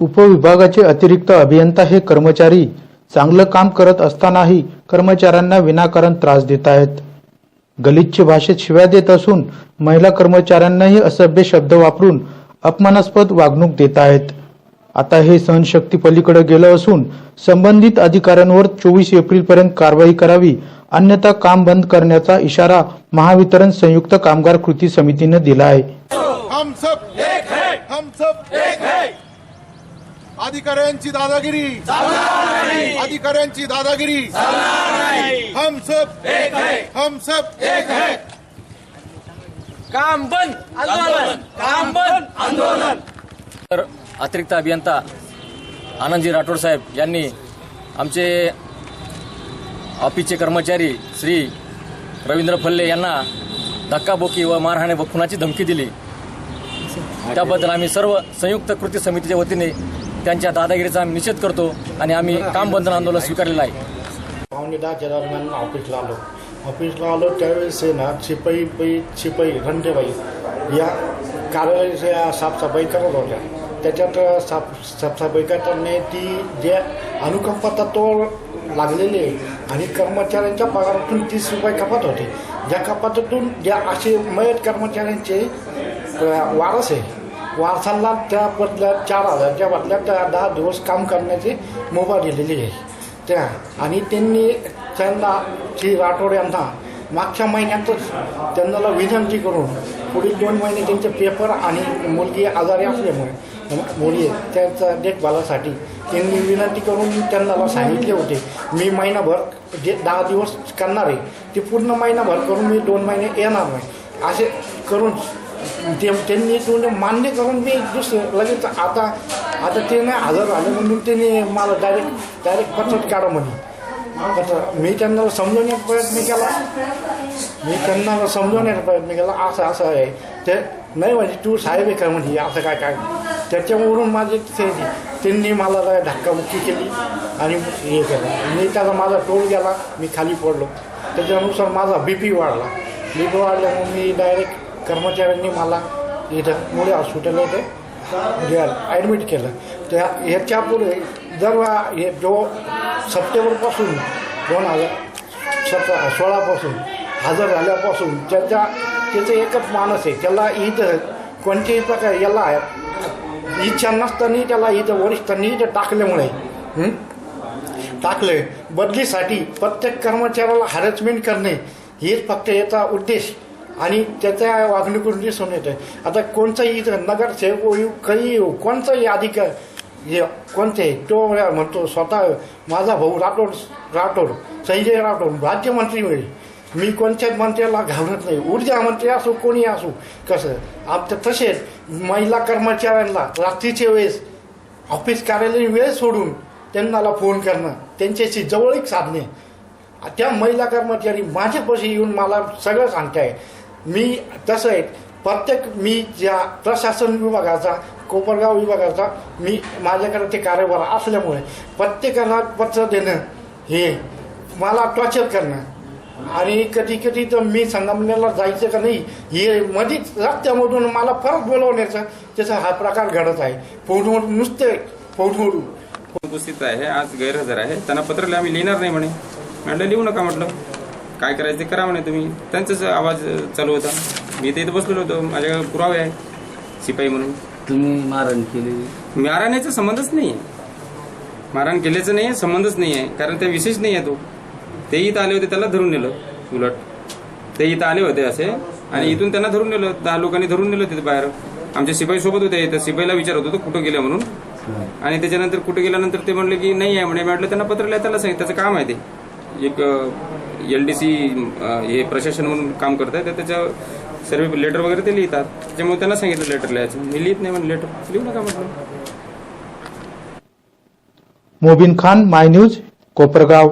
उपविभागाचे अतिरिक्त अभियंता हे कर्मचारी चांगलं काम करत असतानाही कर्मचाऱ्यांना विनाकारण त्रास देत आहेत. गलिच्छ भाषेत शिव्या देत असून महिला कर्मचाऱ्यांनाही असभ्य शब्द वापरून अपमानास्पद वागणूक देत आहेत. आता हे सहनशक्ती पलीकडे गेलं असून संबंधित अधिकाऱ्यांवर चोवीस एप्रिलपर्यंत कारवाई करावी अन्यथा काम बंद करण्याचा इशारा महावितरण संयुक्त कामगार कृती समितीने दिला आहे. अधिकाऱ्यांची दादागिरी. अधिकाऱ्यांची दादागिरी. हम सब एक है हम सब एक है काम बंद. आंदोलन काम बंद. आंदोलन तर अतिरिक्त अभियंता आनंदजी राठोड साहेब यांनी आमचे ऑफिसचे कर्मचारी श्री रवींद्र फल्ले यांना धक्काबुक्की व मारहाणे व खुनाची धमकी दिली. त्याबद्दल आम्ही सर्व संयुक्त कृती समितीच्या वतीने त्यांच्या दादागिरीचा आम्ही निषेध करतो आणि आम्ही काम बंधन आंदोलन स्वीकारलेलं आहे. पावणे दहाच्या दरम्यान ऑफिसला आलो. ऑफिसला आलो त्यावेळेस आहे ना शिपाई पै शिपाई घंटेबाई या कार्यालयाच्या साफसफाई करत होत्या. त्याच्यात साफ साफसफाई करताना ती जे अनुकंप तत्व लागलेले आहे आणि कर्मचाऱ्यांच्या पगारातून तीस रुपये कपात होते. ज्या कपातातून ज्या असे मयत कर्मचाऱ्यांचे वारस आहे वारसांना त्या बदल्यात चार हजारच्या बदल्यात त्या दहा दिवस काम करण्याची मुभा दिलेली आहे. त्या आणि त्यांनी त्यांना श्री राठोड यांना मागच्या महिन्यातच त्यांना विनंती करून पुढील दोन महिने त्यांचे पेपर आणि मुलगी आजारी असल्यामुळे मुली त्यांच्या देखभालासाठी त्यांनी विनंती करून त्यांना सांगितले होते मी महिनाभर जे दहा दिवस करणार आहे ते पूर्ण महिनाभर करून मी दोन महिने येणार नाही. असे करून ते त्यांनी म्हणजे मान्य करून मी दुसरं लगेच आता आता ते नाही हजर झालं म्हणून त्यांनी मला डायरेक्ट डायरेक्ट पत्रच काढा म्हणे. पत्र मी त्यांना समजवण्याचा प्रयत्न केला. मी त्यांना समजवण्याचा प्रयत्न केला. असं असं आहे. ते नाही म्हणजे तू साहेब आहे का म्हणजे असं काय काय? त्याच्यावरून माझे त्यांनी मला धक्काबुक्की केली आणि हे केलं. मी त्याचा माझा टोल गेला. मी खाली पडलो. त्याच्यानुसार माझा बी पी वाढला. बी पी वाढल्यामुळे मी डायरेक्ट कर्मचाऱ्यांनी मला इथं मुळे हॉस्पिटल येते ॲडमिट केलं. त्या ह्याच्यापुढे दर जर हे जो सप्टेंबरपासून दोन हजार सतरा सोळापासून हजर झाल्यापासून त्याचा त्याचं एकच मानस आहे त्याला इथं कोणत्याही प्रकार याला इच्छा नसताना त्याला इथं वरिष्ठांनी इथं टाकल्यामुळे टाकले. बदलीसाठी प्रत्येक कर्मचाऱ्याला हॅरेसमेंट करणे हेच फक्त याचा उद्देश. आणि त्याच्या वागणुकीतून दिसून येतं आता कोणताही इथं नगरसेवक येऊ काही येऊ कोणताही अधिकार हे कोणते तो म्हणतो स्वतः माझा भाऊ राठोड राठोड संजय राठोड राज्यमंत्री होईल. मी कोणत्याच मंत्र्याला घाबरत नाही. ऊर्जा मंत्री असो कोणी असो कसं आमचं तसेच महिला कर्मचाऱ्यांना रात्रीच्या वेळेस ऑफिस कार्यालयीन वेळ सोडून त्यांना फोन करणं त्यांच्याशी जवळीक साधणे. त्या महिला कर्मचारी माझ्यापाशी येऊन मला सगळं सांगताय मी तसं आहे. प्रत्येक मी ज्या प्रशासन विभागाचा कोपरगाव विभागाचा मी माझ्याकडे ते कार्यभार असल्यामुळे प्रत्येकाला पत्र देणं हे मला टॉर्चर करणं. आणि कधी कधी तर मी संगमनेरला जायचं का नाही हे मधीच रस्त्यामधून मला परत बोलवण्याचा त्याचा हा प्रकार घडत आहे. फोनवर नुसते फोनवरून उपस्थित आहे आज गैरहजर आहे. त्यांना पत्र आम्ही लिहिणार नाही म्हणे. म्हटलं लिहू नका म्हटलं. काय करायचं ते करा म्हणे तुम्ही. त्यांचाच आवाज चालू होता. मी तर इथं बसलेलो होतो. माझ्याकडे पुरावे आहे शिपाई म्हणून. तुम्ही मारण केली? मारहाण्याचा संबंधच नाही आहे मारहाण केल्याचं नाही आहे संबंधच नाही आहे कारण ते विशेष नाही आहे तो. ते इथं आले होते त्याला धरून नेलं उलट. ते इथं आले होते असे आणि इथून त्यांना धरून नेलं. दहा लोकांनी धरून नेलं तिथे बाहेर. आमच्या शिपाई सोबत होते. इथं शिपाईला विचारत होतो कुठं गेलं म्हणून? आणि त्याच्यानंतर कुठे गेल्यानंतर ते म्हणले की नाही आहे. म्हणे म्हटलं त्यांना पत्र लिहा त्याला सांगितलं त्याचं काम आहे ते. एक एल डी सी हे प्रशासन म्हणून काम करत आहे तर त्याच्या सर्व लेटर वगैरे ते लिहितात. त्याच्यामुळे त्यांना सांगितलं लेटर लिहायचं. मी लिहित नाही म्हणून लेटर लिहू नका म्हटलं. Mobin Khan my news Kopargaon.